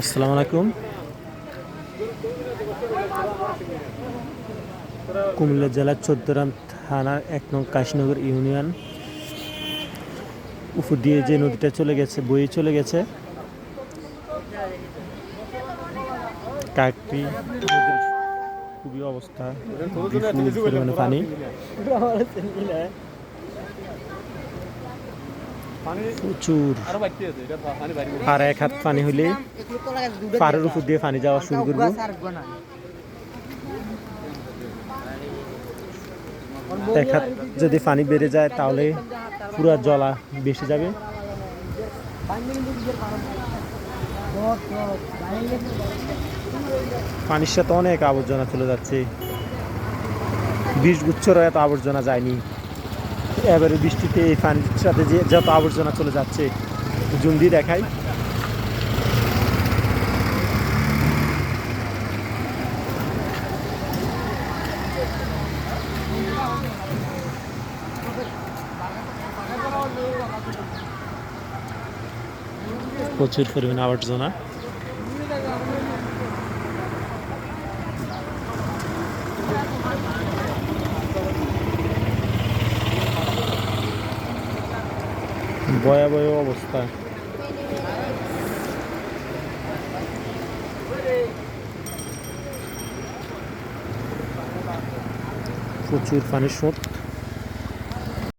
আসসালামু আলাইকুম। কুমিল্লা জেলার চোদ্দরাম থানার এক নং কাশীনগর ইউনিয়ন। উপর দিয়ে যে নদীটা চলে গেছে বয়ে চলে গেছে। কাকটি খুবই অবস্থা পরিমাণে পানি। প্রচুর। আর এক হাত পানি হলে পাড়ের উপর দিয়ে পানি যাওয়া শুরু করব। এক হাত যদি পানি বেড়ে যায় তাহলে পুরো জলা বেশি যাবে। পানির সাথে অনেক আবর্জনা চলে যাচ্ছে। বিষ গুচ্ছরও এত আবর্জনা যায়নি। এবারে বৃষ্টিতে এই পানির সাথে যে যত আবর্জনা চলে যাচ্ছে জুম দিয়ে দেখাই। প্রচুর পরিমাণে আবর্জনা। ভয়াবহ অবস্থা। প্রচুর পানির স্রোত।